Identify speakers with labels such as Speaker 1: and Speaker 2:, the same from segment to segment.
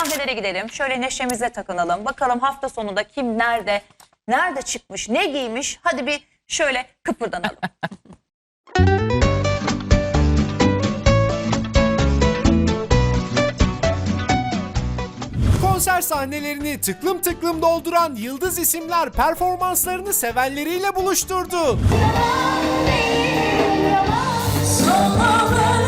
Speaker 1: sahnelere gidelim. Şöyle neşemize takınalım. Bakalım hafta sonunda kim nerede, nerede çıkmış, ne giymiş. Hadi bir şöyle kıpırdanalım.
Speaker 2: Konser sahnelerini tıklım tıklım dolduran yıldız isimler performanslarını sevenleriyle buluşturdu. Hande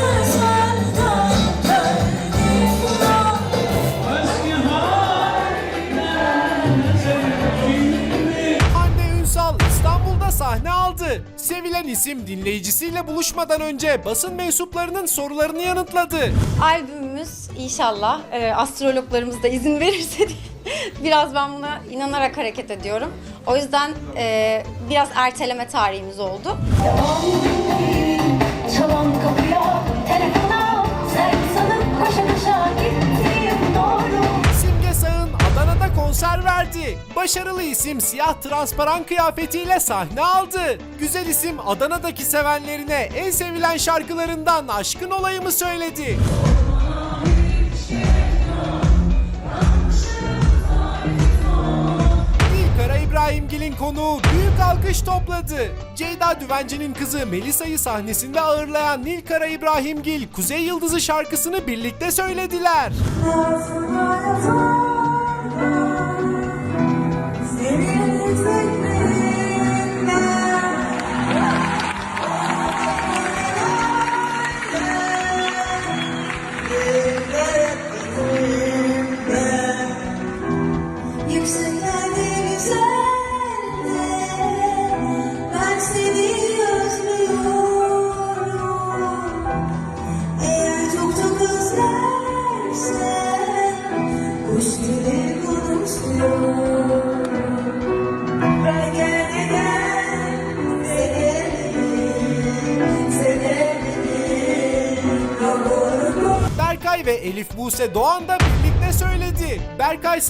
Speaker 2: sahne aldı. Sevilen isim dinleyicisiyle buluşmadan önce basın mensuplarının sorularını yanıtladı.
Speaker 3: Albümümüz inşallah e, astrologlarımız da izin verirse diye biraz ben buna inanarak hareket ediyorum. O yüzden e, biraz erteleme tarihimiz oldu.
Speaker 2: Konser verdi. Başarılı isim siyah transparan kıyafetiyle sahne aldı. Güzel isim Adana'daki sevenlerine en sevilen şarkılarından Aşkın Olayımı söyledi. İbrahimgil'in konuğu büyük alkış topladı. Ceyda Düvenci'nin kızı Melisa'yı sahnesinde ağırlayan Nilkara İbrahimgil, Kuzey Yıldızı şarkısını birlikte söylediler. free.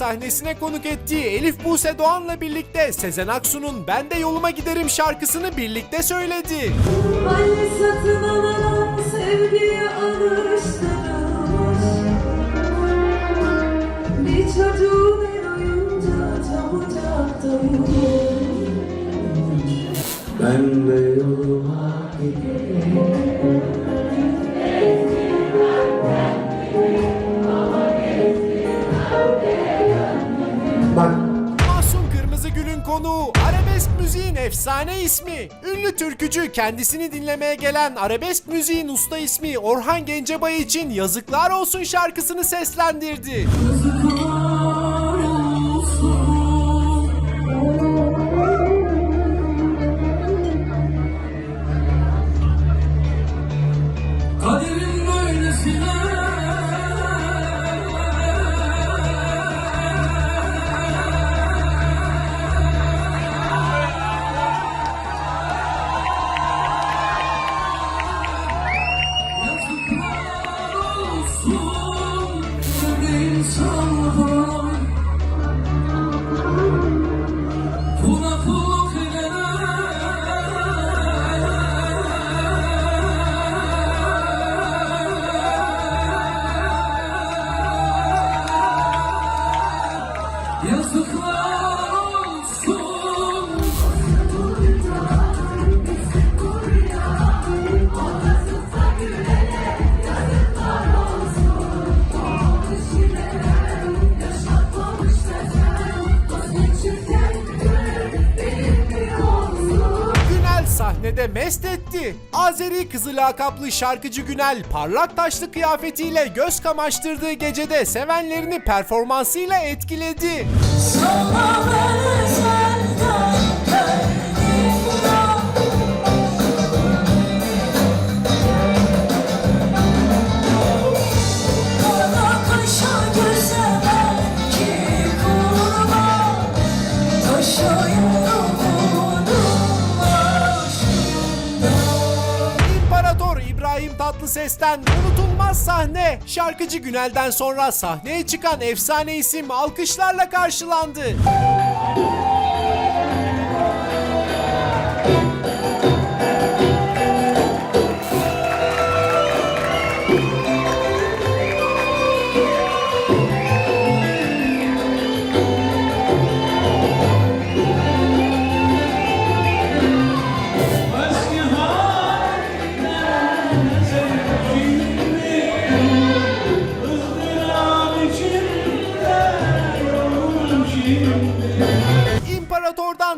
Speaker 2: Sahnesine konuk ettiği Elif Buse Doğan'la birlikte Sezen Aksu'nun Ben de Yoluma Giderim şarkısını birlikte söyledi.
Speaker 4: Anne satın alamam sevgiye alıştırılmış Bir çocuğun el oyuncağı çabucak doyuyor
Speaker 5: Ben de yoluma Bak
Speaker 2: Konuğu arabesk müziğin efsane ismi. Ünlü türkücü kendisini dinlemeye gelen arabesk müziğin usta ismi Orhan Gencebay için Yazıklar Olsun şarkısını seslendirdi.
Speaker 5: Bu
Speaker 2: Azeri kızı lakaplı şarkıcı Günel parlak taşlı kıyafetiyle göz kamaştırdığı gecede sevenlerini performansıyla etkiledi.
Speaker 4: Sana
Speaker 2: Tatlıses'ten unutulmaz sahne. Şarkıcı Günel'den sonra sahneye çıkan efsane isim alkışlarla karşılandı.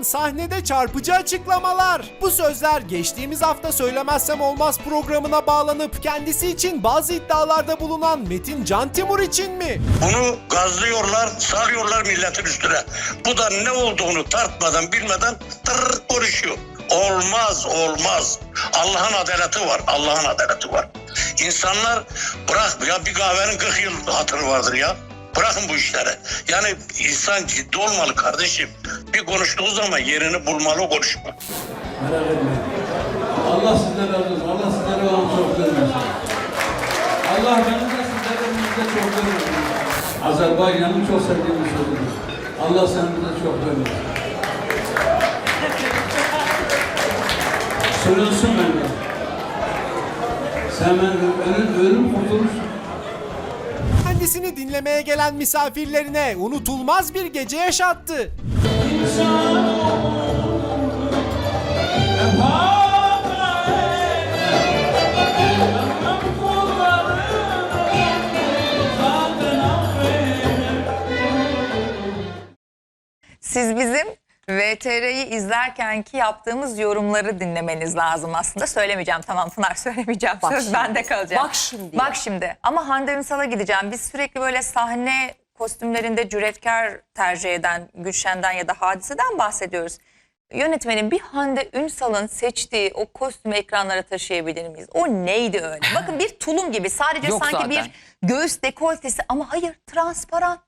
Speaker 2: Sahnede çarpıcı açıklamalar. Bu sözler geçtiğimiz hafta söylemezsem olmaz programına bağlanıp kendisi için bazı iddialarda bulunan Metin Can Timur için mi?
Speaker 6: Bunu gazlıyorlar, salıyorlar milletin üstüne. Bu da ne olduğunu tartmadan, bilmeden tır konuşuyor. Olmaz, olmaz. Allah'ın adaleti var, Allah'ın adaleti var. İnsanlar bırak ya bir kahvenin 40 yıl hatırı vardır ya. Bırakın bu işleri. Yani insan ciddi olmalı kardeşim. Bir konuştuğu zaman yerini bulmalı konuşma.
Speaker 7: Allah sizden razı olsun. Allah sizlere olan çok vermesin. Allah canınıza sizlere bizde çok vermesin. Azerbaycan'ı çok sevdiğimi söyledim. Allah senize çok vermesin. Sürünsün bende. Sen ben ölüm, ölüm kurtulursun.
Speaker 2: Kendisini dinlemeye gelen misafirlerine unutulmaz bir gece yaşattı.
Speaker 1: Siz bizim VTR'yi izlerken ki yaptığımız yorumları dinlemeniz lazım aslında. Söylemeyeceğim tamam Pınar söylemeyeceğim.
Speaker 4: Bak
Speaker 1: Söz
Speaker 4: şimdi.
Speaker 1: bende kalacak.
Speaker 4: Bak şimdi.
Speaker 1: Bak şimdi ama Hande Ünsal'a gideceğim. Biz sürekli böyle sahne kostümlerinde cüretkar tercih eden Gülşen'den ya da Hadise'den bahsediyoruz. Yönetmenin bir Hande Ünsal'ın seçtiği o kostümü ekranlara taşıyabilir miyiz? O neydi öyle? Bakın bir tulum gibi sadece
Speaker 8: Yok
Speaker 1: sanki
Speaker 8: zaten.
Speaker 1: bir göğüs dekoltesi ama hayır transparan.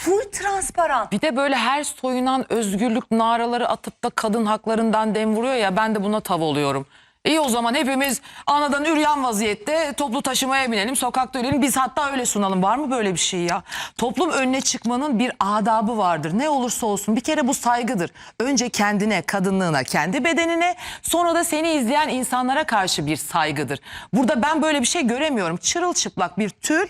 Speaker 1: Full transparan.
Speaker 8: Bir de böyle her soyunan özgürlük naraları atıp da kadın haklarından dem vuruyor ya ben de buna tav oluyorum. İyi o zaman hepimiz anadan üryan vaziyette toplu taşımaya binelim, sokakta ölelim. Biz hatta öyle sunalım. Var mı böyle bir şey ya? Toplum önüne çıkmanın bir adabı vardır. Ne olursa olsun bir kere bu saygıdır. Önce kendine, kadınlığına, kendi bedenine sonra da seni izleyen insanlara karşı bir saygıdır. Burada ben böyle bir şey göremiyorum. Çırılçıplak bir tül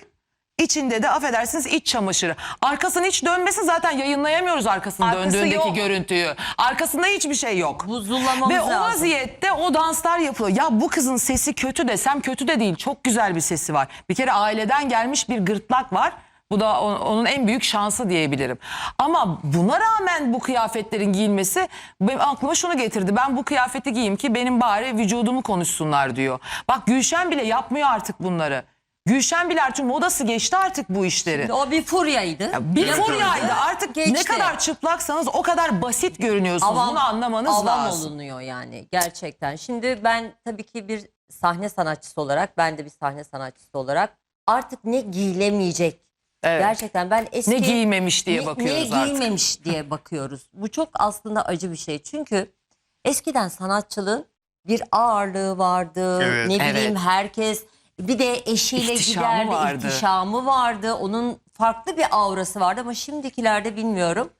Speaker 8: İçinde de affedersiniz iç çamaşırı. Arkasını hiç dönmesin zaten yayınlayamıyoruz arkasını
Speaker 1: Arkası
Speaker 8: döndüğündeki
Speaker 1: yok.
Speaker 4: görüntüyü.
Speaker 8: Arkasında hiçbir şey yok.
Speaker 4: Buzullamamız
Speaker 8: Ve o
Speaker 4: lazım.
Speaker 8: vaziyette o danslar yapılıyor. Ya bu kızın sesi kötü desem kötü de değil. Çok güzel bir sesi var. Bir kere aileden gelmiş bir gırtlak var. Bu da onun en büyük şansı diyebilirim. Ama buna rağmen bu kıyafetlerin giyilmesi benim aklıma şunu getirdi. Ben bu kıyafeti giyeyim ki benim bari vücudumu konuşsunlar diyor. Bak Gülşen bile yapmıyor artık bunları. Gülşen bile artık modası geçti artık bu işleri.
Speaker 4: O bir furyaydı.
Speaker 8: Bir
Speaker 4: Yapıldı,
Speaker 8: furyaydı artık ne
Speaker 4: geçti.
Speaker 8: kadar çıplaksanız o kadar basit görünüyorsunuz. Bunu anlamanız
Speaker 4: avam
Speaker 8: lazım.
Speaker 4: olunuyor yani gerçekten. Şimdi ben tabii ki bir sahne sanatçısı olarak, ben de bir sahne sanatçısı olarak artık ne giyilemeyecek.
Speaker 8: Evet.
Speaker 4: Gerçekten ben eski...
Speaker 8: Ne giymemiş diye
Speaker 4: ne-
Speaker 8: bakıyoruz
Speaker 4: ne
Speaker 8: artık.
Speaker 4: giymemiş diye bakıyoruz. Bu çok aslında acı bir şey. Çünkü eskiden sanatçılığın bir ağırlığı vardı.
Speaker 9: Evet.
Speaker 4: Ne bileyim
Speaker 8: Evet.
Speaker 4: herkes bir de eşiyle
Speaker 8: İhtişamı
Speaker 4: giderdi.
Speaker 8: vardı.
Speaker 4: ihtişamı vardı. Onun farklı bir aurası vardı ama şimdikilerde bilmiyorum.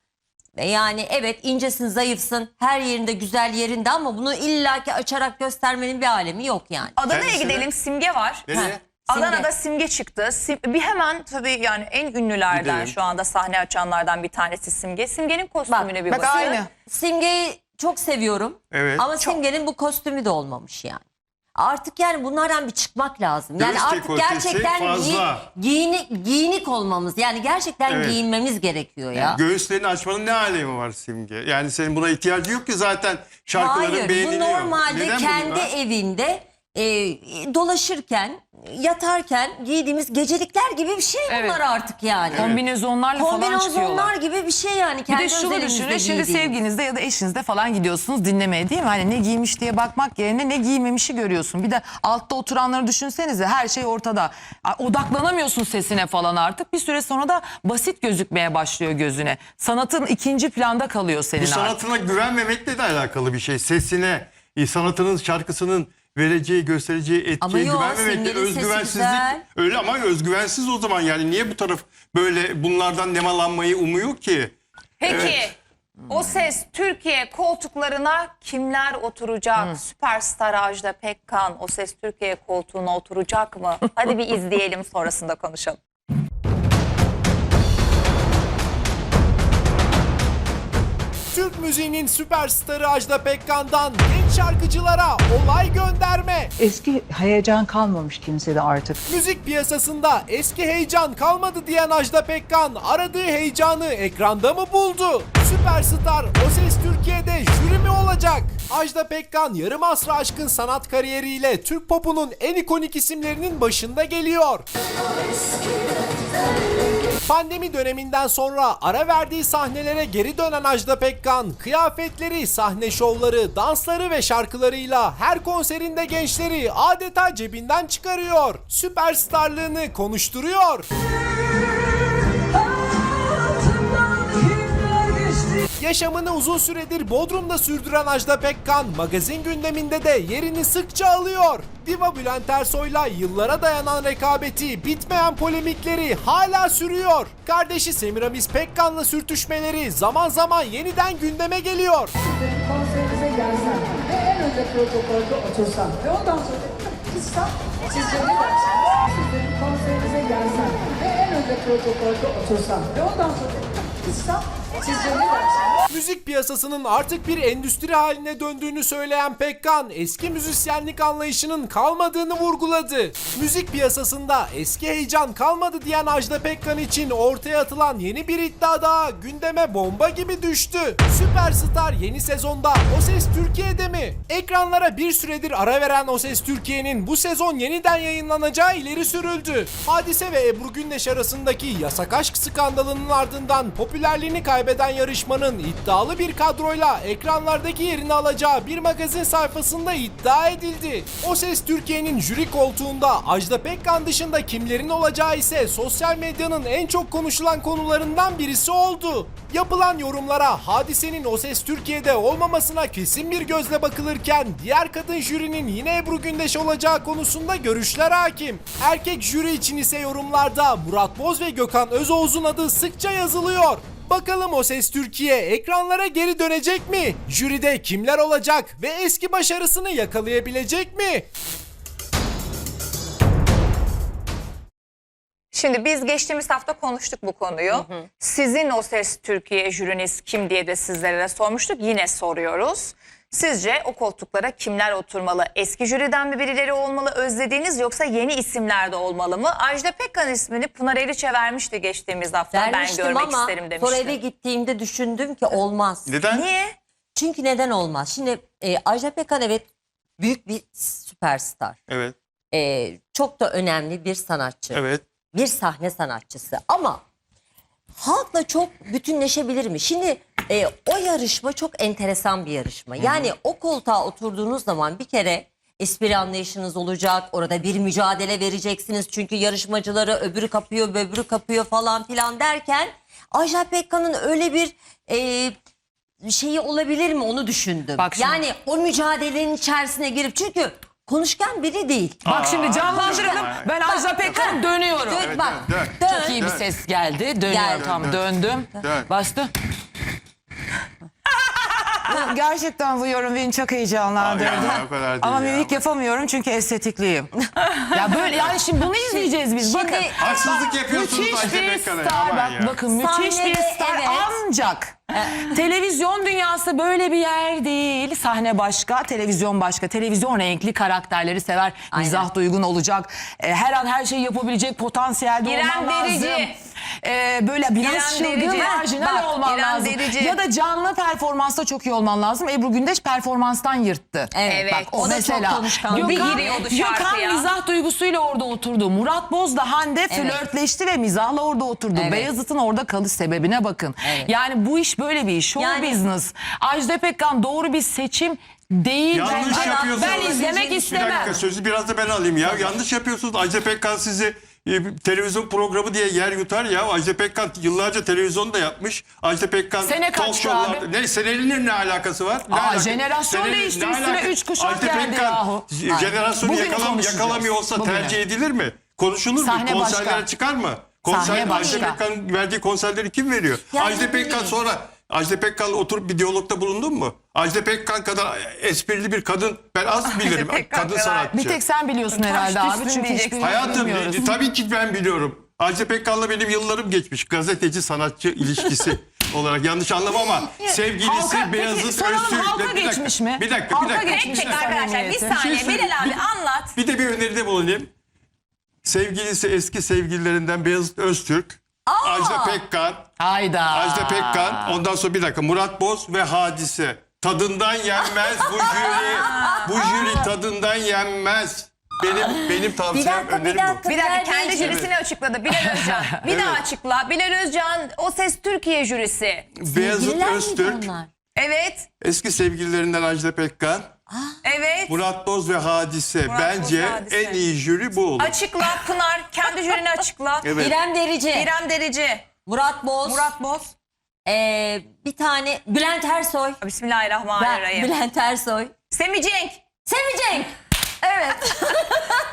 Speaker 4: E Yani evet incesin, zayıfsın, her yerinde güzel yerinde ama bunu illaki açarak göstermenin bir alemi yok yani.
Speaker 1: Adana'ya
Speaker 9: Kendisine-
Speaker 1: gidelim simge var.
Speaker 9: Nereye?
Speaker 1: Adana'da simge çıktı. Sim- bir hemen tabii yani en ünlülerden
Speaker 9: Gidelim.
Speaker 1: şu anda sahne açanlardan bir tanesi Simge. Simge'nin kostümüne bir
Speaker 8: bak
Speaker 1: bakın.
Speaker 8: aynı.
Speaker 4: Simge'yi çok seviyorum
Speaker 9: Evet.
Speaker 4: ama Simge'nin bu kostümü de olmamış yani. Artık yani bunlardan bir çıkmak lazım. Yani artık
Speaker 9: dekoltesi
Speaker 4: gerçekten
Speaker 9: fazla.
Speaker 4: gi- giyini- giyinik olmamız yani gerçekten
Speaker 9: Evet.
Speaker 4: giyinmemiz gerekiyor ya.
Speaker 9: Göğüslerini açmanın ne alemi var Simge? Yani senin buna ihtiyacı yok ki zaten şarkıların
Speaker 4: Hayır bu
Speaker 9: beğeniliyor.
Speaker 4: normalde
Speaker 9: Neden
Speaker 4: kendi
Speaker 9: bunu var?
Speaker 4: evinde e, dolaşırken yatarken giydiğimiz gecelikler gibi bir şey
Speaker 8: Evet.
Speaker 4: bunlar artık yani.
Speaker 8: Kombinezonlarla falan çıkıyorlar.
Speaker 4: Gibi bir şey yani.
Speaker 8: Bir
Speaker 4: Kendi
Speaker 8: de şunu
Speaker 4: özelimizde
Speaker 8: düşünün şimdi
Speaker 4: giydiğimiz.
Speaker 8: sevginizde ya da eşinizde falan gidiyorsunuz dinlemeye değil mi? Hani ne giymiş diye bakmak yerine ne giymemişi görüyorsun. Bir de altta oturanları düşünsenize her şey ortada. A- Odaklanamıyorsun sesine falan artık. Bir süre sonra da basit gözükmeye başlıyor gözüne. Sanatın ikinci planda kalıyor senin
Speaker 9: Bu
Speaker 8: artık.
Speaker 9: sanatına güvenmemekle de alakalı bir şey. Sesine, e, sanatının, şarkısının vereceği, göstereceği etkiye güvenmemekle
Speaker 4: Simge'nin sesi
Speaker 9: özgüvensizlik. Öyle ama özgüvensiz o zaman yani niye bu taraf böyle bunlardan nemalanmayı umuyor ki?
Speaker 1: Peki
Speaker 9: Evet.
Speaker 1: o ses Türkiye koltuklarına kimler oturacak? Süperstar Ajda Pekkan o ses Türkiye koltuğuna oturacak mı? Hadi bir izleyelim sonrasında konuşalım.
Speaker 2: Türk müziğinin süperstarı Ajda Pekkan'dan genç şarkıcılara olay gönderme.
Speaker 5: Eski heyecan kalmamış kimsede artık.
Speaker 2: Müzik piyasasında eski heyecan kalmadı diyen Ajda Pekkan aradığı heyecanı ekranda mı buldu? Süperstar O Ses Türkiye'de jüri mi olacak? Ajda Pekkan yarım asrı aşkın sanat kariyeriyle Türk popunun en ikonik isimlerinin başında geliyor. Pandemi döneminden sonra ara verdiği sahnelere geri dönen Ajda Pekkan, kıyafetleri, sahne şovları, dansları ve şarkılarıyla her konserinde gençleri adeta cebinden çıkarıyor. Süperstarlığını konuşturuyor. Yaşamını uzun süredir Bodrum'da sürdüren Ajda Pekkan magazin gündeminde de yerini sıkça alıyor. Diva Bülent Ersoy'la yıllara dayanan rekabeti, bitmeyen polemikleri hala sürüyor. Kardeşi Semiramis Pekkan'la sürtüşmeleri zaman zaman yeniden gündeme geliyor.
Speaker 5: Konserinize gelsem ve en önde protokolde otursam ve ondan sonra kıssam sizce ne dersiniz? Sizlerin konserinize gelsem ve en önde protokolde otursam ve ondan sonra kıssam sizce ne dersiniz?
Speaker 2: Müzik piyasasının artık bir endüstri haline döndüğünü söyleyen Pekkan, eski müzisyenlik anlayışının kalmadığını vurguladı. Müzik piyasasında eski heyecan kalmadı diyen Ajda Pekkan için ortaya atılan yeni bir iddia daha gündeme bomba gibi düştü. Süperstar yeni sezonda O Ses Türkiye'de mi? Ekranlara bir süredir ara veren O Ses Türkiye'nin bu sezon yeniden yayınlanacağı ileri sürüldü. Hadise ve Ebru Gündeş arasındaki yasak aşk skandalının ardından popülerliğini kaybeden yarışmanın iddialı bir kadroyla ekranlardaki yerini alacağı bir magazin sayfasında iddia edildi. O Ses Türkiye'nin jüri koltuğunda Ajda Pekkan dışında kimlerin olacağı ise sosyal medyanın en çok konuşulan konularından birisi oldu. Yapılan yorumlara hadisenin O Ses Türkiye'de olmamasına kesin bir gözle bakılırken diğer kadın jürinin yine Ebru Gündeş olacağı konusunda görüşler hakim. Erkek jüri için ise yorumlarda Murat Boz ve Gökhan Özoğuz'un adı sıkça yazılıyor. Bakalım O Ses Türkiye ekranlara geri dönecek mi? Jüride kimler olacak ve eski başarısını yakalayabilecek mi?
Speaker 1: Şimdi biz geçtiğimiz hafta konuştuk bu konuyu. Sizin o ses Türkiye jüriniz kim diye de sizlere de sormuştuk. Yine soruyoruz. Sizce o koltuklara kimler oturmalı? Eski jüriden mi birileri olmalı özlediğiniz yoksa yeni isimler de olmalı mı? Ajda Pekkan ismini Pınar Eliç'e vermişti geçtiğimiz hafta. ben
Speaker 4: Vermiştim
Speaker 1: görmek
Speaker 4: ama
Speaker 1: isterim
Speaker 4: sonra
Speaker 1: demişti.
Speaker 4: eve gittiğimde düşündüm ki olmaz.
Speaker 9: Neden?
Speaker 1: Niye?
Speaker 4: Çünkü neden olmaz? Şimdi e, Ajda Pekkan evet büyük bir süperstar.
Speaker 9: Evet.
Speaker 4: E, çok da önemli bir sanatçı.
Speaker 9: Evet.
Speaker 4: Bir sahne sanatçısı. Ama halkla çok bütünleşebilir mi? Şimdi e, o yarışma çok enteresan bir yarışma. Yani o koltuğa oturduğunuz zaman bir kere espri anlayışınız olacak. Orada bir mücadele vereceksiniz. Çünkü yarışmacıları öbürü kapıyor, öbürü kapıyor falan filan derken Ajda Pekkan'ın öyle bir e, şeyi olabilir mi onu düşündüm.
Speaker 8: Bak şimdi-
Speaker 4: yani o mücadelenin içerisine girip çünkü konuşkan biri değil.
Speaker 8: Bak şimdi canlandıralım. Ben Ajda Pekkan dönüyorum.
Speaker 4: Dön, bak,
Speaker 9: dön,
Speaker 4: dön.
Speaker 8: Çok iyi bir ses geldi. Dönüyorum
Speaker 4: Geldi.
Speaker 8: tam
Speaker 9: Dön.
Speaker 8: döndüm.
Speaker 9: Dön.
Speaker 8: Bastı. Gerçekten bu yorum beni çok heyecanlandırdı.
Speaker 9: Ya, ya, o kadar değil
Speaker 8: Ama
Speaker 9: ya.
Speaker 8: mimik yapamıyorum çünkü estetikliyim. ya böyle yani şimdi bunu izleyeceğiz biz.
Speaker 4: Şimdi-
Speaker 8: Bakın.
Speaker 9: Haksızlık yapıyorsunuz
Speaker 8: Müthiş
Speaker 9: Ajda
Speaker 8: bir
Speaker 9: Pekkan'a.
Speaker 8: star.
Speaker 9: Aman
Speaker 8: Bak,
Speaker 9: ya.
Speaker 8: bakın müthiş bir
Speaker 4: Sahnede,
Speaker 8: star
Speaker 4: evet.
Speaker 8: ancak televizyon dünyası böyle bir yer değil. Sahne başka, televizyon başka. Televizyon renkli karakterleri sever.
Speaker 4: Aynen.
Speaker 8: Mizah duygun olacak. E, her an her şeyi yapabilecek potansiyelde
Speaker 1: İrem
Speaker 8: olman
Speaker 1: Derici.
Speaker 8: E, böyle biraz
Speaker 1: İrem
Speaker 8: çılgın,
Speaker 1: Derici.
Speaker 8: marjinal
Speaker 1: Bak,
Speaker 8: olman
Speaker 1: İrem
Speaker 8: lazım.
Speaker 1: Derici.
Speaker 8: Ya da canlı performansta çok iyi olman lazım. Ebru Gündeş performanstan yırttı.
Speaker 4: Evet,
Speaker 8: Bak o,
Speaker 4: o da çok
Speaker 8: mesela.
Speaker 4: konuşkan.
Speaker 1: Bir
Speaker 8: Gökhan,
Speaker 1: giriyordu
Speaker 8: Gökhan mizah duygusuyla orada oturdu. Murat Boz'la Hande flörtleşti ve mizahla orada oturdu.
Speaker 4: Evet.
Speaker 8: Beyazıt'ın orada kalış sebebine bakın.
Speaker 4: Evet.
Speaker 8: Yani bu iş böyle bir iş. Show
Speaker 4: Yani-
Speaker 8: business. Ajda Pekkan doğru bir seçim değil.
Speaker 9: Yanlış
Speaker 8: bence.
Speaker 9: yapıyorsunuz.
Speaker 8: Ben izlemek
Speaker 9: Bir
Speaker 8: istemem.
Speaker 9: dakika sözü biraz da ben alayım ya. Yanlış yapıyorsunuz. Ajda Pekkan sizi televizyon programı diye yer yutar ya. Ajda Pekkan yıllarca televizyon da yapmış. Ajda Pekkan
Speaker 8: Sene
Speaker 9: talk
Speaker 8: kaçtı
Speaker 9: show'larda-
Speaker 8: abi?
Speaker 9: Ne senenin ne alakası var? Ne
Speaker 8: Aa,
Speaker 9: alakası-
Speaker 8: jenerasyon
Speaker 9: Senenin-
Speaker 8: değişti.
Speaker 9: ne
Speaker 8: Üstüne
Speaker 9: alaka-
Speaker 8: üç kuşak
Speaker 9: Ajda
Speaker 8: geldi
Speaker 9: Pekkan
Speaker 8: yahu.
Speaker 9: jenerasyonu
Speaker 8: Bugünü
Speaker 9: yakalam,
Speaker 8: konuşacağız.
Speaker 9: yakalamıyor olsa
Speaker 8: Bugünü.
Speaker 9: tercih edilir mi? Konuşulur
Speaker 8: Sahne
Speaker 9: mu?
Speaker 8: başka.
Speaker 9: Konserlere çıkar mı?
Speaker 8: Sahne
Speaker 9: Konser,
Speaker 8: başka.
Speaker 9: Ajda Pekkan verdiği konserleri kim veriyor?
Speaker 4: Yani
Speaker 9: Ajda Pekkan sonra Ajda Pekkan'la oturup bir diyalogda bulundun mu? Ajda Pekkan kadar esprili bir kadın ben az bilirim.
Speaker 1: Pekkan
Speaker 9: kadın
Speaker 1: kadar.
Speaker 9: sanatçı.
Speaker 8: Bir tek sen biliyorsun herhalde abi.
Speaker 1: düşsün
Speaker 8: Çünkü
Speaker 1: diyeceksin.
Speaker 8: hiçbirimiz
Speaker 9: Hayatım
Speaker 8: bilmiyoruz.
Speaker 9: e, tabii ki ben biliyorum. Ajda Pekkan'la benim yıllarım geçmiş. Gazeteci sanatçı ilişkisi. olarak yanlış anlama ama sevgilisi
Speaker 8: Halka- peki,
Speaker 9: Beyazıt
Speaker 8: soralım,
Speaker 9: Öztürk'le
Speaker 8: halka
Speaker 9: bir dakika,
Speaker 8: geçmiş mi?
Speaker 9: Bir dakika,
Speaker 8: Halka
Speaker 9: bir dakika.
Speaker 8: geçmiş
Speaker 1: Tek
Speaker 8: mi
Speaker 1: tek arkadaşlar bir saniye.
Speaker 9: Bir şey söyleyeyim.
Speaker 1: Bilal abi
Speaker 9: Bir-
Speaker 1: anlat.
Speaker 9: Bir de bir öneride bulunayım. Sevgilisi eski sevgililerinden Beyazıt Öztürk, Ajda Pekkan,
Speaker 8: Hayda.
Speaker 9: Ajda Pekkan, ondan sonra bir dakika Murat Boz ve Hadise. Tadından yenmez bu jüri. bu jüri tadından yenmez. Benim benim
Speaker 4: Bir
Speaker 9: tavsiyem
Speaker 4: dakika bir
Speaker 9: önerim bu.
Speaker 4: dakika.
Speaker 1: Bir dakika
Speaker 4: Bilal
Speaker 1: kendi
Speaker 4: Beyciğim.
Speaker 1: jürisini açıkladı. Bilal Özcan. Bir daha açıkla. Bilal Özcan O Ses Türkiye jürisi.
Speaker 9: Beyazıt Öztürk,
Speaker 4: onlar?
Speaker 1: Evet.
Speaker 9: eski sevgililerinden Ajda Pekkan,
Speaker 1: Evet.
Speaker 9: Murat Boz ve Hadise.
Speaker 1: Murat Boz
Speaker 9: Bence
Speaker 1: Hadise.
Speaker 9: en iyi jüri bu olur.
Speaker 1: Açıkla Pınar. Kendi jürini açıkla.
Speaker 9: Evet.
Speaker 4: İrem Derici,
Speaker 1: İrem Derici.
Speaker 4: Murat Boz,
Speaker 1: Murat Boz.
Speaker 4: ee, bir tane Bülent Ersoy. Ben,
Speaker 1: Bismillahirrahmanirrahim.
Speaker 4: Bülent Ersoy.
Speaker 1: Semih Cenk.
Speaker 4: Semih Cenk. Evet.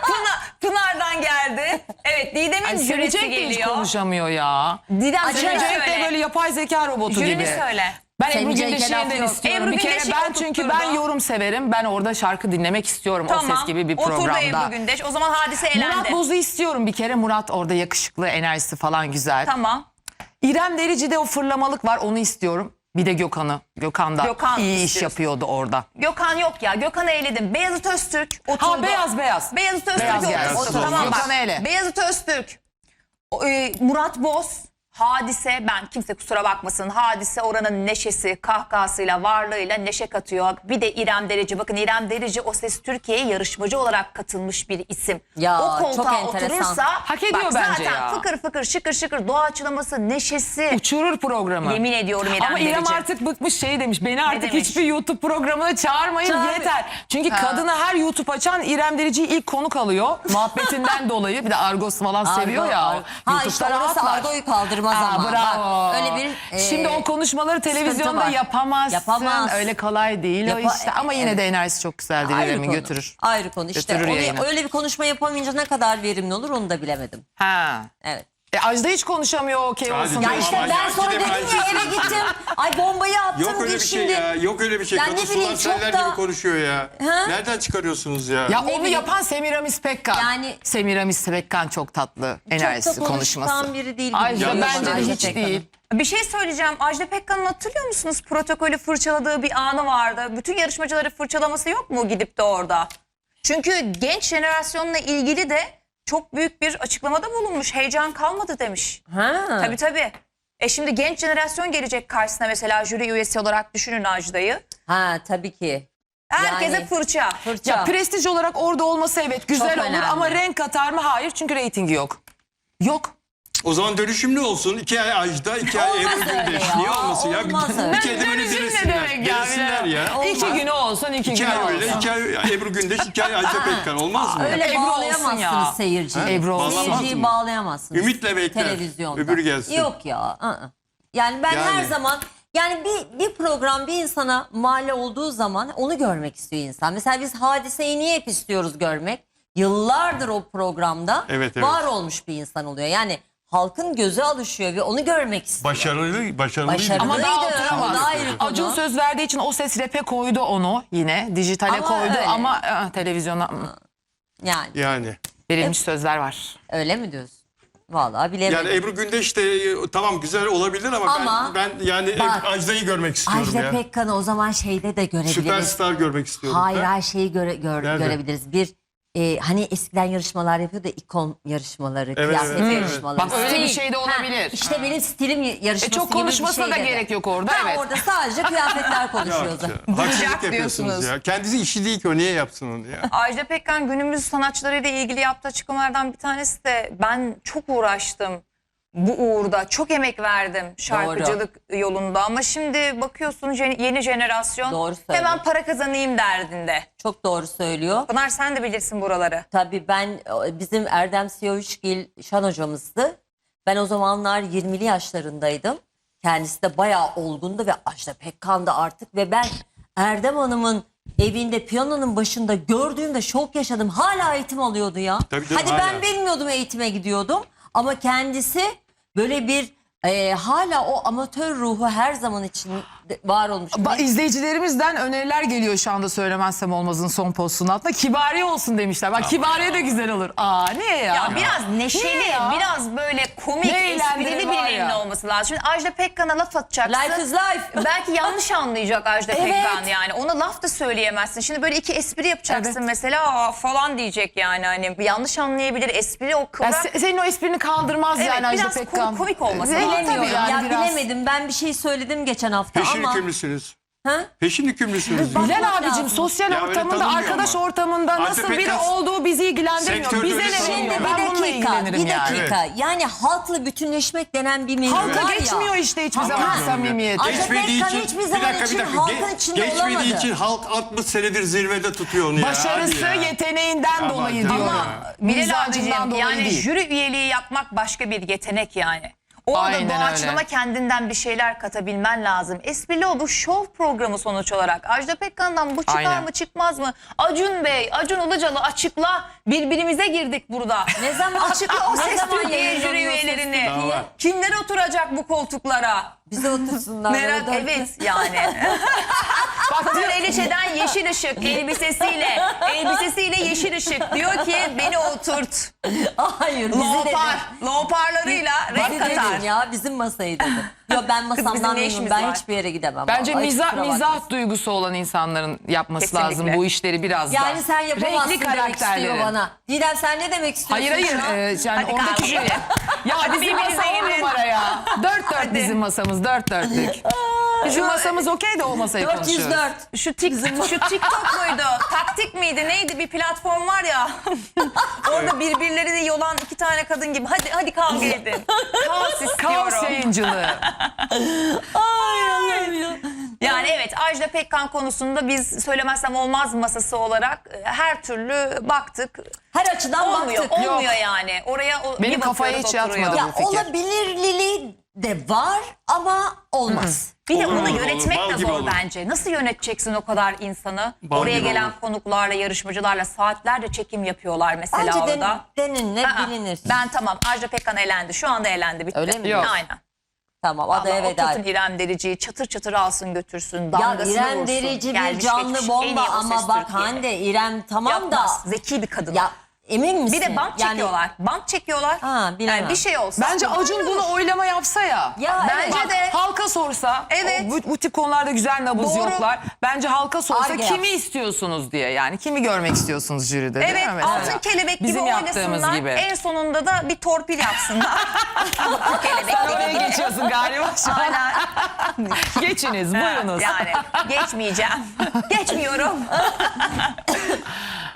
Speaker 1: Pınar, Pınar'dan geldi. Evet Didem'in
Speaker 8: Ay,
Speaker 1: jürisi
Speaker 8: Semih Cenk de hiç
Speaker 1: geliyor.
Speaker 8: konuşamıyor ya.
Speaker 1: Didem
Speaker 4: Semih
Speaker 1: jürini
Speaker 8: Cenk de
Speaker 1: söyle.
Speaker 8: böyle yapay zeka robotu
Speaker 1: Jürini
Speaker 8: gibi.
Speaker 1: söyle.
Speaker 8: Ben Ebru
Speaker 4: Cenk'e
Speaker 8: Gündeş'i
Speaker 4: laf
Speaker 8: yeniden
Speaker 4: yok.
Speaker 8: istiyorum.
Speaker 1: Ebru
Speaker 8: bir kere
Speaker 1: Gündeş'i
Speaker 8: ben çünkü
Speaker 1: oturtturdu.
Speaker 8: ben yorum severim. Ben orada şarkı dinlemek istiyorum o ses gibi bir
Speaker 1: Oturdu
Speaker 8: programda.
Speaker 1: Ebru Gündeş. O zaman hadise elendi.
Speaker 8: Murat Boz'u istiyorum bir kere. Murat orada yakışıklı, enerjisi falan güzel.
Speaker 1: Tamam.
Speaker 8: İrem Derici'de o fırlamalık var onu istiyorum. Bir de Gökhan'ı. Gökhan da
Speaker 1: Gökhan
Speaker 8: iyi iş
Speaker 1: istiyorsun.
Speaker 8: yapıyordu orada.
Speaker 1: Gökhan yok ya. Gökhan'ı eledim. Beyazıt Öztürk oturdu.
Speaker 8: Ha beyaz beyaz.
Speaker 1: Beyazıt Öztürk
Speaker 8: Beyaz
Speaker 1: oturdu.
Speaker 8: gelsin.
Speaker 1: Oturdu. Tamam bak.
Speaker 8: Gökhan'ı ele.
Speaker 1: Beyazıt Öztürk. o, e, Murat Boz. Hadise ben kimse kusura bakmasın. Hadise oranın neşesi, kahkahasıyla, varlığıyla neşe katıyor. Bir de İrem Derici. Bakın İrem Derici o ses Türkiye'ye yarışmacı olarak katılmış bir isim.
Speaker 4: Ya,
Speaker 1: o koltuğa
Speaker 4: çok enteresan.
Speaker 1: oturursa
Speaker 8: Hak ediyor
Speaker 1: bak,
Speaker 8: bence
Speaker 1: zaten
Speaker 8: ya.
Speaker 1: fıkır fıkır şıkır şıkır doğaçlaması, neşesi.
Speaker 8: Uçurur programı.
Speaker 1: Yemin ediyorum İrem
Speaker 8: Ama İrem
Speaker 1: Derici.
Speaker 8: artık bıkmış şey demiş. Beni artık
Speaker 1: demiş?
Speaker 8: hiçbir YouTube programına çağırmayın
Speaker 4: Çağır-
Speaker 8: yeter. Çünkü kadına her YouTube açan İrem Derici'yi ilk konuk alıyor. Muhabbetinden dolayı. Bir de Argos falan seviyor ya.
Speaker 4: Argo. Ha
Speaker 8: YouTube'da
Speaker 4: işte
Speaker 8: rahatlar.
Speaker 4: Argo'yu kaldırmaz
Speaker 8: Aa,
Speaker 4: ama.
Speaker 8: bravo.
Speaker 4: Bak, öyle bir e,
Speaker 8: Şimdi o konuşmaları televizyonda
Speaker 4: var.
Speaker 8: yapamazsın.
Speaker 4: Yapamaz.
Speaker 8: Öyle kolay değil o
Speaker 4: Yapa-
Speaker 8: işte. Ama yine de enerjisi çok güzeldir.
Speaker 4: ayrı
Speaker 8: İrem'in
Speaker 4: konu.
Speaker 8: götürür.
Speaker 4: Ayrı konu. İşte
Speaker 8: Götürür
Speaker 4: onu-
Speaker 8: yayını.
Speaker 4: öyle bir konuşma yapamayınca ne kadar verimli olur onu da bilemedim.
Speaker 8: Ha.
Speaker 4: Evet.
Speaker 8: E, Ajda hiç konuşamıyor olsun.
Speaker 9: canım.
Speaker 4: Ya işte ben
Speaker 9: ya
Speaker 4: sonra dedim ya eve gittim. Ay bombayı attım
Speaker 9: Yok öyle bir şey
Speaker 4: şimdi.
Speaker 9: ya. Yok öyle bir şey.
Speaker 4: Ya
Speaker 9: Kadın
Speaker 4: ne bileyim,
Speaker 9: sular
Speaker 4: çok
Speaker 9: seller
Speaker 4: da-
Speaker 9: gibi konuşuyor ya.
Speaker 4: Ha?
Speaker 9: Nereden çıkarıyorsunuz ya?
Speaker 8: Ya
Speaker 4: Ne
Speaker 8: onu
Speaker 4: bileyim.
Speaker 8: yapan Semiramis Pekkan.
Speaker 4: Yani-
Speaker 8: Semiramis Pekkan çok tatlı.
Speaker 4: Çok
Speaker 8: Enerjisi,
Speaker 4: da
Speaker 8: konuşması.
Speaker 4: konuşkan biri değil. gibi
Speaker 8: Ajda
Speaker 4: geliyor
Speaker 8: bence
Speaker 4: bana
Speaker 8: de
Speaker 4: Ajda
Speaker 8: hiç
Speaker 4: Pekkan'ın.
Speaker 8: değil.
Speaker 1: Bir şey söyleyeceğim. Ajda Pekkan'ın hatırlıyor musunuz? Protokolü fırçaladığı bir anı vardı. Bütün yarışmacıları fırçalaması yok mu gidip de orada? Çünkü genç jenerasyonla ilgili de çok büyük bir açıklamada bulunmuş. Heyecan kalmadı demiş.
Speaker 4: Ha.
Speaker 1: Tabii tabii. E şimdi genç jenerasyon gelecek karşısına mesela jüri üyesi olarak düşünün Ajda'yı.
Speaker 4: Ha tabii ki.
Speaker 1: Herkese
Speaker 4: Yani-
Speaker 1: fırça.
Speaker 4: Fırça.
Speaker 8: Ya prestij olarak orada olması evet güzel
Speaker 4: Çok
Speaker 8: olur
Speaker 4: önemli.
Speaker 8: ama renk katar mı? Hayır çünkü reytingi yok. Yok.
Speaker 9: O zaman dönüşümlü olsun. İki ay Ajda, iki ay
Speaker 4: Olmaz
Speaker 9: Ebru
Speaker 4: öyle
Speaker 9: Gündeş.
Speaker 4: ya,
Speaker 9: Niye olmasın ya?
Speaker 4: olmaz
Speaker 9: bir,
Speaker 4: öyle.
Speaker 9: bir kere de böyle
Speaker 8: Dönüşüm ne demek ya?
Speaker 9: Dirilsinler ya.
Speaker 4: Olmaz.
Speaker 8: İki günü olsun, iki,
Speaker 9: İki
Speaker 8: günü
Speaker 9: ay
Speaker 8: olsun.
Speaker 9: öyle, iki ay Ebru Gündeş, iki ay Ajda Pekkan. Olmaz mı?
Speaker 4: Öyle
Speaker 8: Ebru olsun
Speaker 4: bağlayamazsınız
Speaker 8: ya.
Speaker 4: seyirciyi.
Speaker 9: Ha?
Speaker 8: Ebru olsun.
Speaker 9: Bağlamaz
Speaker 4: Seyirciyi bağlayamazsınız.
Speaker 9: Ümitle bekler.
Speaker 4: Televizyonda.
Speaker 9: Öbürü gelsin.
Speaker 4: Yok ya. ı-ı. Yani ben
Speaker 9: Yani.
Speaker 4: her zaman yani bir, bir program bir insana mal olduğu zaman onu görmek istiyor insan. Mesela biz hadiseyi niye hep istiyoruz görmek? Yıllardır o programda
Speaker 9: Evet, evet.
Speaker 4: var olmuş bir insan oluyor. Yani halkın gözü alışıyor ve onu görmek istiyor.
Speaker 9: Başarılı, başarılıydı.
Speaker 4: Başarılı.
Speaker 8: Ama daha
Speaker 4: Öyleydi,
Speaker 8: oturamaz.
Speaker 4: o da ayrı konu.
Speaker 8: Acun söz verdiği için o ses rap'e koydu onu yine. Dijitale
Speaker 4: Ama
Speaker 8: koydu
Speaker 4: öyle.
Speaker 8: ama ı, televizyona
Speaker 4: Yani
Speaker 9: Yani.
Speaker 8: verilmiş sözler var.
Speaker 4: öyle mi diyorsun? Vallahi bilemedim.
Speaker 9: Yani Ebru Gündeş de e, tamam güzel olabilir ama,
Speaker 4: Ama
Speaker 9: ben, ben yani
Speaker 4: bak,
Speaker 9: Ajda'yı görmek istiyorum
Speaker 4: Ajda
Speaker 9: ya.
Speaker 4: Pekkan'ı o zaman şeyde de görebiliriz.
Speaker 9: Süperstar görmek istiyorum.
Speaker 4: Hayır
Speaker 9: Ha?
Speaker 4: her şeyi göre, gör-
Speaker 9: Nerede?
Speaker 4: görebiliriz. Bir e, hani eskiden yarışmalar yapıyordu ikon yarışmaları,
Speaker 9: Evet,
Speaker 4: kıyafet
Speaker 9: evet,
Speaker 4: yarışmaları.
Speaker 8: Bak öyle bir şey de olabilir.
Speaker 4: işte benim stilim yarışması
Speaker 8: E çok
Speaker 4: gibi bir
Speaker 8: konuşmasına
Speaker 4: şey
Speaker 8: da
Speaker 4: dedi.
Speaker 8: gerek yok orada,
Speaker 4: Ha,
Speaker 8: evet.
Speaker 4: Orada sadece kıyafetler konuşuyordu.
Speaker 9: Haksızlık yapıyorsunuz
Speaker 1: diyorsunuz.
Speaker 9: ya. Kendisi işi değil ki o niye yapsın onu ya.
Speaker 1: Ajda Pekkan günümüz sanatçılarıyla ilgili yaptığı açıklamalardan bir tanesi de ben çok uğraştım bu uğurda. Çok emek verdim şarkıcılık yolunda ama şimdi bakıyorsun jen- yeni jenerasyon
Speaker 4: Doğru söylüyor.
Speaker 1: hemen para kazanayım derdinde.
Speaker 4: Çok doğru söylüyor.
Speaker 1: Pınar sen de bilirsin buraları.
Speaker 4: Tabii ben bizim Erdem Siyavuçgil şan hocamızdı. Ben o zamanlar 20'li yaşlarındaydım. Kendisi de bayağı olgundu ve Ajda Pekkan da artık ve ben Erdem Hanım'ın evinde piyanonun başında gördüğümde şok yaşadım. Hala eğitim alıyordu ya.
Speaker 9: Tabii canım,
Speaker 4: Hadi
Speaker 9: hala.
Speaker 4: ben bilmiyordum eğitime gidiyordum ama kendisi böyle bir e, hala o amatör ruhu her zaman için var olmuş.
Speaker 8: Ba- izleyicilerimizden öneriler geliyor şu anda söylemezsem olmazın son postunun altında. Kibariye olsun demişler. Bak Kibariye de güzel olur. Aa niye ya?
Speaker 1: Ya biraz neşeli,
Speaker 8: Niye ya?
Speaker 1: biraz böyle komik,
Speaker 8: Ne
Speaker 1: esprili
Speaker 8: var
Speaker 1: birilerinin
Speaker 8: ya.
Speaker 1: olması lazım. Şimdi Ajda Pekkan'a laf atacaksın.
Speaker 4: Life is life.
Speaker 1: Belki yanlış anlayacak Ajda
Speaker 4: Evet.
Speaker 1: Pekkan yani. Ona laf da söyleyemezsin. Şimdi böyle iki espri yapacaksın
Speaker 8: Evet.
Speaker 1: mesela aa, falan diyecek yani. Hani yanlış anlayabilir. Espri o
Speaker 8: Ya
Speaker 1: kıvrak.
Speaker 8: se- senin o esprini kaldırmaz
Speaker 1: Evet,
Speaker 8: yani Ajda
Speaker 1: biraz
Speaker 8: Pekkan.
Speaker 1: kom- komik olması lazım.
Speaker 4: Bilemiyorum.
Speaker 8: yani
Speaker 4: ya
Speaker 8: biraz.
Speaker 4: bilemedim. Ben bir şey söyledim geçen hafta
Speaker 9: Peşin
Speaker 4: ama.
Speaker 9: hükümlüsünüz.
Speaker 4: Ha?
Speaker 9: Peşin hükümlüsünüz.
Speaker 8: Bilal abicim sosyal
Speaker 9: Ya
Speaker 8: ortamında, arkadaş
Speaker 9: ama.
Speaker 8: ortamında nasıl biri
Speaker 9: Pekkan
Speaker 8: olduğu bizi ilgilendirmiyor. Bize ne?
Speaker 4: Şimdi bir dakika, bir
Speaker 8: yani.
Speaker 4: dakika. Yani halkla bütünleşmek denen bir mevzu
Speaker 8: Halka
Speaker 4: var ya.
Speaker 8: geçmiyor işte hiçbir
Speaker 4: Ama-
Speaker 8: zaman
Speaker 4: Ha.
Speaker 8: samimiyet.
Speaker 9: Geçmediği için,
Speaker 4: hiçbir
Speaker 9: bir
Speaker 4: zaman
Speaker 9: dakika
Speaker 4: için
Speaker 9: bir dakika.
Speaker 4: halkın
Speaker 9: Ge-
Speaker 4: içinde
Speaker 9: geçmediği
Speaker 4: olamadı.
Speaker 9: için halk 60 senedir zirvede tutuyor onu ya.
Speaker 8: Başarısı
Speaker 9: ya.
Speaker 8: yeteneğinden
Speaker 9: Aman
Speaker 8: dolayı diyorum.
Speaker 9: Ama
Speaker 1: Bilal abicim
Speaker 8: dolayı
Speaker 1: yani jüri üyeliği yapmak başka bir yetenek yani. Orada
Speaker 8: Aynen
Speaker 1: doğaçlama
Speaker 8: öyle.
Speaker 1: kendinden bir şeyler katabilmen lazım. Esprili o bu şov programı sonuç olarak. Ajda Pekkan'dan bu çıkar
Speaker 8: Aynen.
Speaker 1: mı çıkmaz mı? Acun Bey, Acun Ilıcalı açıkla. Birbirimize girdik burada.
Speaker 4: Ne zaman-
Speaker 1: Açıkla o ses Türkiye jüri üyelerini. Kimler oturacak bu koltuklara?
Speaker 4: Bize otursunlar.
Speaker 1: Merak
Speaker 4: böyle
Speaker 1: evet yani. Bak Pınar Elişe'den yeşil ışık elbisesiyle elbisesiyle yeşil ışık diyor ki beni oturt.
Speaker 4: Hayır bizi
Speaker 1: Lopar,
Speaker 4: dedim.
Speaker 1: loparlarıyla renk katar.
Speaker 4: dedim ya bizim masayı dedim. Yok ben
Speaker 1: bizim
Speaker 4: masamdan
Speaker 1: ne
Speaker 4: memnunum.
Speaker 1: işimiz
Speaker 4: Ben
Speaker 1: var?
Speaker 4: hiçbir yere gidemem.
Speaker 8: Bence
Speaker 4: vallahi,
Speaker 8: mizah,
Speaker 4: kusura
Speaker 8: mizah
Speaker 4: bakmasın.
Speaker 8: duygusu olan insanların yapması
Speaker 1: Kesinlikle.
Speaker 8: lazım bu işleri biraz da.
Speaker 4: Yani sen yapamazsın
Speaker 8: Renkli
Speaker 4: demek istiyor bana. Didem sen ne demek istiyorsun?
Speaker 8: Hayır hayır
Speaker 4: şu an?
Speaker 8: e, yani
Speaker 1: Hadi
Speaker 8: oradaki
Speaker 1: kahve.
Speaker 8: Ya bizim masa on numara ya. Dört dört bizim masamız dört dörtlük. Bizim masamız okey de o masayı konuşuyoruz.
Speaker 4: 404.
Speaker 1: Şu, tik, şu TikTok muydu? Taktik miydi? Neydi? Bir platform var ya. Orada birbirlerini yolan iki tane kadın gibi. Hadi hadi kavga edin. Kaos istiyorum.
Speaker 8: Kaos yayıncılığı.
Speaker 4: Ay Allah'ım ya.
Speaker 1: Yani evet Ajda Pekkan konusunda biz söylemezsem olmaz masası olarak e, her türlü baktık.
Speaker 4: Her açıdan
Speaker 1: Olmuyor.
Speaker 4: baktık.
Speaker 1: Olmuyor yani. Oraya o,
Speaker 8: Benim
Speaker 1: bir
Speaker 8: kafaya
Speaker 1: bakıyoruz
Speaker 8: hiç
Speaker 1: oturuyor.
Speaker 8: yatmadı
Speaker 4: Ya
Speaker 8: bu fikir.
Speaker 4: olabilirliliği de var ama olmaz.
Speaker 1: Bir de
Speaker 9: Olur,
Speaker 1: onu
Speaker 9: olur,
Speaker 1: yönetmek
Speaker 9: bal
Speaker 1: de
Speaker 9: gibi
Speaker 1: zor
Speaker 9: olur.
Speaker 1: bence. Nasıl yöneteceksin o kadar insanı?
Speaker 9: Bal
Speaker 1: Oraya
Speaker 9: gibi
Speaker 1: gelen
Speaker 9: olur.
Speaker 1: konuklarla, yarışmacılarla saatlerce çekim yapıyorlar mesela
Speaker 4: Bence den,
Speaker 1: orada.
Speaker 4: deninle
Speaker 1: Aa,
Speaker 4: bilinir.
Speaker 1: Ben tamam Ajda Pekkan elendi. Şu anda elendi bitti.
Speaker 4: Öyle mi?
Speaker 8: Yok.
Speaker 1: Aynen.
Speaker 4: Tamam
Speaker 1: Ama
Speaker 4: adaya veda.
Speaker 1: oturtun İrem Derici'yi çatır çatır alsın götürsün.
Speaker 4: Ya
Speaker 1: Damgasını
Speaker 4: İrem
Speaker 1: vursun.
Speaker 4: Derici bir
Speaker 1: Gelmiş
Speaker 4: canlı
Speaker 1: geçmiş en
Speaker 4: bomba
Speaker 1: iyi O Ses
Speaker 4: ama bak
Speaker 1: Türkiye.
Speaker 4: Hande İrem tamam
Speaker 1: Yapmaz.
Speaker 4: da.
Speaker 1: Zeki bir kadın.
Speaker 4: Ya emin misin?
Speaker 1: bir de bant
Speaker 4: Yani-
Speaker 1: çekiyorlar. Bant çekiyorlar.
Speaker 4: Ha, bilemem.
Speaker 1: Yani bir şey olsa.
Speaker 8: Bence Acun bunu oylama yapsa ya.
Speaker 4: Ya
Speaker 1: Bence
Speaker 4: evet.
Speaker 1: de.
Speaker 8: Halka sorsa,
Speaker 1: Evet.
Speaker 8: o bu, bu tip konularda güzel nabız
Speaker 1: Doğru.
Speaker 8: yoklar. Bence halka sorsa
Speaker 4: Arge
Speaker 8: kimi
Speaker 4: yapsın.
Speaker 8: istiyorsunuz diye yani kimi görmek istiyorsunuz jüride değil
Speaker 1: Evet
Speaker 8: mi mesela?
Speaker 1: altın kelebek gibi
Speaker 8: Bizim yaptığımız
Speaker 1: oynasınlar.
Speaker 8: gibi.
Speaker 1: En sonunda da bir torpil yapsınlar. altın kelebek
Speaker 8: Sen oraya
Speaker 1: gibi.
Speaker 8: geçiyorsun galiba şu an. Geçiniz buyurunuz.
Speaker 1: Yani geçmeyeceğim. Geçmiyorum.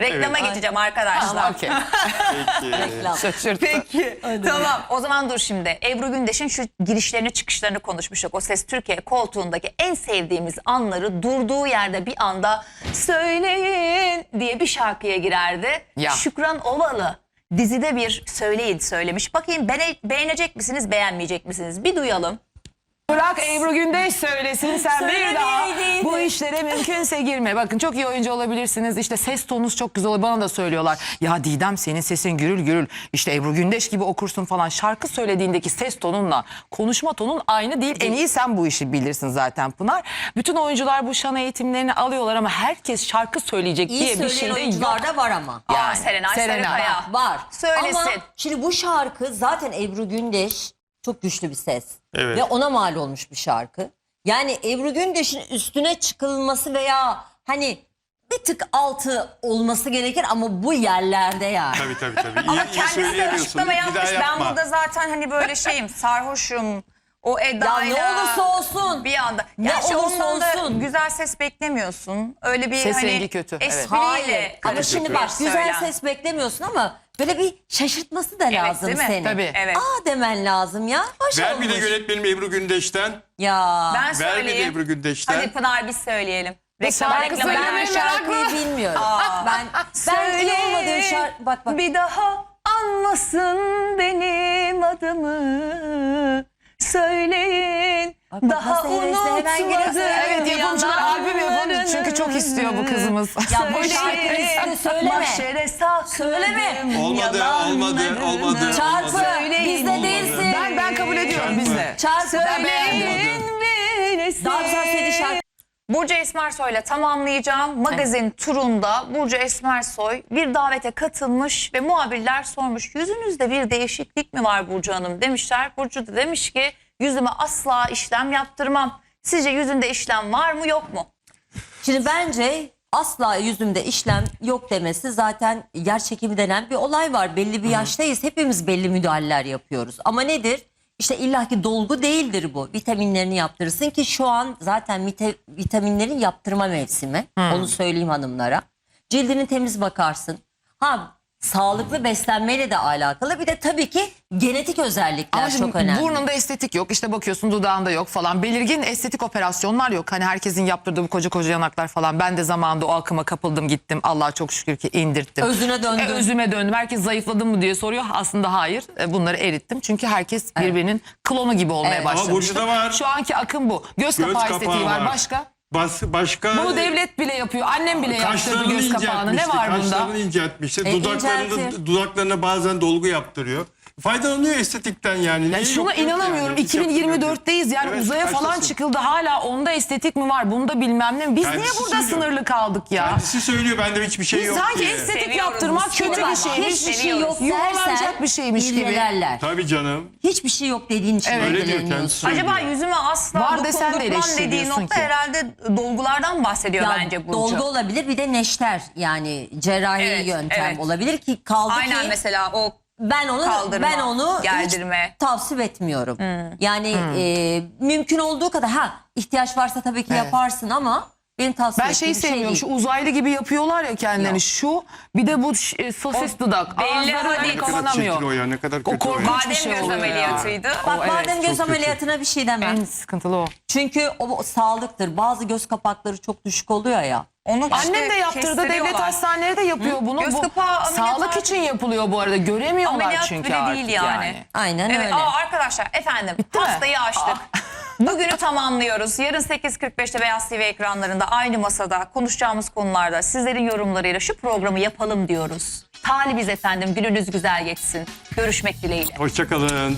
Speaker 1: Reklama geçeceğim arkadaşlar.
Speaker 8: Okey.
Speaker 4: Reklam.
Speaker 8: Şaşırttı.
Speaker 1: Peki. tamam. O zaman dur şimdi. Ebru Gündeş'in şu girişlerini çıkışlarını konuşmuştuk. O Ses Türkiye koltuğundaki en sevdiğimiz anları durduğu yerde bir anda söyleyin diye bir şarkıya girerdi.
Speaker 8: Ya.
Speaker 1: Şükran Ovalı dizide bir söyleyin söylemiş. Bakayım bene- beğenecek misiniz beğenmeyecek misiniz? Bir duyalım.
Speaker 8: Bırak Ebru Gündeş söylesin sen bir daha bu işlere mümkünse girme. Bakın çok iyi oyuncu olabilirsiniz. İşte ses tonunuz çok güzel oluyor. Bana da söylüyorlar. Ya Didem senin sesin gürül gürül. İşte Ebru Gündeş gibi okursun falan. Şarkı söylediğindeki ses tonunla konuşma tonun aynı değil. En iyi sen bu işi bilirsin zaten Pınar. Bütün oyuncular bu şan eğitimlerini alıyorlar ama herkes şarkı söyleyecek
Speaker 4: İyi
Speaker 8: diye bir
Speaker 4: söyleyen
Speaker 8: şey de yok.
Speaker 4: oyuncular da var ama.
Speaker 1: Aa, Serenay Sarıkaya.
Speaker 4: Var.
Speaker 1: Söylesin.
Speaker 4: Ama şimdi bu şarkı zaten Ebru Gündeş çok güçlü bir ses.
Speaker 9: Evet.
Speaker 4: Ve ona mal olmuş bir şarkı. Yani Ebru Gündeş'in üstüne çıkılması veya hani bir tık altı olması gerekir ama bu yerlerde yani.
Speaker 9: Tabii tabii tabii. İyi,
Speaker 1: Ama
Speaker 9: iyi
Speaker 1: kendisi de
Speaker 9: söyleyemiyorsun.
Speaker 1: açıklama
Speaker 9: Bir
Speaker 1: yapmış. Ben
Speaker 9: yapma.
Speaker 1: burada zaten hani böyle şeyim sarhoşum. O
Speaker 4: Ya
Speaker 1: edayla.
Speaker 4: ne olursa olsun.
Speaker 1: Bir anda.
Speaker 4: Ne
Speaker 1: Ya işte
Speaker 4: olursa
Speaker 1: ondan da
Speaker 4: olsun.
Speaker 1: güzel ses beklemiyorsun. Öyle bir
Speaker 8: Ses
Speaker 1: hani
Speaker 8: rengi kötü, evet.
Speaker 1: espriyle
Speaker 4: Hayır. Ama
Speaker 1: karışık
Speaker 4: şimdi bak güzel ses beklemiyorsun ama böyle bir şaşırtması da lazım
Speaker 1: değil mi?
Speaker 4: senin.
Speaker 8: Tabii.
Speaker 1: Evet.
Speaker 4: Aa demen lazım ya. Hoş
Speaker 9: Ver bir de
Speaker 4: olmuş.
Speaker 9: yönetmenim Ebru Gündeş'ten.
Speaker 4: Ya.
Speaker 1: Ben
Speaker 9: Ver bir de
Speaker 1: söyleyeyim.
Speaker 9: Ebru Gündeş'ten.
Speaker 1: Hadi Pınar biz söyleyelim. Reklama
Speaker 8: şarkı
Speaker 1: reklama
Speaker 4: ben şarkıyı bilmiyorum. ben ben iyi olmadığım şarkı bak bak.
Speaker 1: Bir daha anmasın benim adımı. Söyleyin.
Speaker 4: Bak, bak,
Speaker 1: daha
Speaker 4: hemen
Speaker 1: unutmadım.
Speaker 8: Evet yapımcılar albüm yapalım çünkü çok istiyor bu kızımız.
Speaker 4: Ya bu şarkıyı söyleme.
Speaker 1: Mahşere
Speaker 4: Söyleme.
Speaker 9: Olmadı, olmadı, olmadı.
Speaker 4: Çarpı bizde değilsin.
Speaker 8: Ben ben kabul ediyorum bizle.
Speaker 4: Çarpı
Speaker 1: Söyleyin Nesi?
Speaker 4: Daha güzel söylediği şarkı
Speaker 1: Burcu Esmersoy ile tamamlayacağım. Magazin turunda Burcu Esmersoy bir davete katılmış ve muhabirler sormuş. Yüzünüzde bir değişiklik mi var Burcu Hanım demişler. Burcu da demiş ki yüzüme asla işlem yaptırmam. Sizce yüzünde işlem var mı yok mu?
Speaker 4: Şimdi bence asla yüzümde işlem yok demesi zaten yer çekimi denen bir olay var. Belli bir yaştayız. Hepimiz belli müdahaleler yapıyoruz. Ama nedir? İşte illaki dolgu değildir bu. Vitaminlerini yaptırırsın ki şu an zaten vite- vitaminlerin yaptırma mevsimi. Onu söyleyeyim hanımlara. Cildini temiz bakarsın. Ha sağlıklı beslenmeyle de alakalı. Bir de tabii ki genetik özellikler
Speaker 8: Ama şimdi
Speaker 4: çok önemli.
Speaker 8: burnunda estetik yok. İşte bakıyorsun dudağında yok falan. Belirgin estetik operasyonlar yok. Hani herkesin yaptırdığı bu koca koca yanaklar falan. Ben de zamanında o akıma kapıldım gittim. Allah'a çok şükür ki indirttim.
Speaker 4: Özüne döndün.
Speaker 8: E, özüme döndüm. Herkes zayıfladım mı diye soruyor. Aslında hayır. E, bunları erittim. Çünkü herkes birbirinin klonu gibi olmaya
Speaker 4: Evet.
Speaker 9: Ama Burcu'da var.
Speaker 8: Şu anki akım bu. Göz,
Speaker 9: Göz
Speaker 8: kapağı
Speaker 9: kapağı
Speaker 8: estetiği var.
Speaker 9: var.
Speaker 8: Başka?
Speaker 9: Bas, başka
Speaker 8: Bunu devlet bile yapıyor. Annem bile yaptırdı
Speaker 9: kaşlarını
Speaker 8: göz kapağını. Ne
Speaker 9: inceltmişti.
Speaker 8: var bunda?
Speaker 9: Kaşlarını inceltmişti.
Speaker 4: E,
Speaker 9: Dudaklarını,
Speaker 4: inceltir.
Speaker 9: dudaklarına bazen dolgu yaptırıyor. Faydalanıyor estetikten yani.
Speaker 8: Ya
Speaker 9: Niye
Speaker 8: şuna
Speaker 9: yok yok
Speaker 8: inanamıyorum.
Speaker 9: yani. Hiç yaptırmıyor.
Speaker 8: 2024'teyiz. Yani
Speaker 9: Evet,
Speaker 8: uzaya falan çıkıldı. Hala onda estetik mi var? Bunda bilmem ne mi? Biz niye
Speaker 9: Kendisi
Speaker 8: burada
Speaker 9: söylüyor.
Speaker 8: sınırlı kaldık ya?
Speaker 9: Kendisi söylüyor bende hiçbir şey
Speaker 8: Biz
Speaker 9: yok
Speaker 8: sanki
Speaker 9: diye.
Speaker 8: estetik
Speaker 1: Seviyoruz
Speaker 8: yaptırmak
Speaker 1: biz.
Speaker 8: kötü bir
Speaker 1: bak,
Speaker 8: şeymiş.
Speaker 4: Hiçbir şey yok
Speaker 8: Yuvarlanacak
Speaker 4: dersen
Speaker 8: bir şeymiş gibi.
Speaker 9: Tabii canım.
Speaker 4: Hiçbir şey yok dediğin için
Speaker 8: Evet.
Speaker 9: Öyle diyor
Speaker 4: ilgileniyorsun.
Speaker 9: kendisi. söylüyor.
Speaker 1: Acaba yüzüme asla
Speaker 8: Var desen de
Speaker 1: dokundurtmam dediği
Speaker 8: eleştiriyorsun
Speaker 1: nokta
Speaker 8: ki.
Speaker 1: herhalde dolgulardan bahsediyor
Speaker 4: Ya,
Speaker 1: bence Burcu.
Speaker 4: dolgu olabilir
Speaker 1: Evet, evet.
Speaker 4: ben onu
Speaker 1: kaldırma,
Speaker 4: ben onu
Speaker 1: gerdirme.
Speaker 4: hiç tavsiye etmiyorum. Yani e, mümkün olduğu kadar ha ihtiyaç varsa tabii ki yaparsın ama benim tavsiye
Speaker 8: Ben şeyi
Speaker 4: ettiğim şey
Speaker 8: sevmiyorum.
Speaker 4: değil.
Speaker 8: Şu uzaylı gibi yapıyorlar ya kendilerini.
Speaker 4: Yok.
Speaker 8: Şu bir de bu ş- e, sosis dudak.
Speaker 1: belli
Speaker 8: Ağızları öyle
Speaker 1: Ne
Speaker 9: Ne kadar
Speaker 8: kapanamıyor.
Speaker 9: çirkin o ya ne kadar kötü o, ya.
Speaker 8: korkunç bir
Speaker 1: badem
Speaker 8: şey
Speaker 1: göz
Speaker 8: oluyor ya.
Speaker 1: ameliyatıydı.
Speaker 4: Bak
Speaker 8: O evet,
Speaker 4: badem göz
Speaker 9: kötü.
Speaker 4: ameliyatına bir şey demem.
Speaker 8: En sıkıntılı o.
Speaker 4: Çünkü o, o sağlıktır. Bazı göz kapakları çok düşük oluyor ya.
Speaker 1: Onu işte
Speaker 8: Annem de yaptırdı. Devlet
Speaker 1: kestiriyorlar.
Speaker 8: hastaneleri de yapıyor bunu.
Speaker 1: Göz
Speaker 8: Bu
Speaker 1: kapağı ameliyatı
Speaker 8: sağlık
Speaker 1: artık-
Speaker 8: için yapılıyor bu arada. Göremiyorlar
Speaker 1: Ameliyat
Speaker 8: çünkü
Speaker 1: bile
Speaker 8: artık
Speaker 1: değil yani.
Speaker 4: Aynen
Speaker 1: Evet,
Speaker 4: öyle.
Speaker 1: aa, arkadaşlar efendim hastayı açtık. Bugünü tamamlıyoruz. Yarın 8.45'te Beyaz TV ekranlarında aynı masada konuşacağımız konularda sizlerin yorumlarıyla şu programı yapalım diyoruz. Talibiz efendim gününüz güzel geçsin. Görüşmek dileğiyle.
Speaker 9: Hoşçakalın.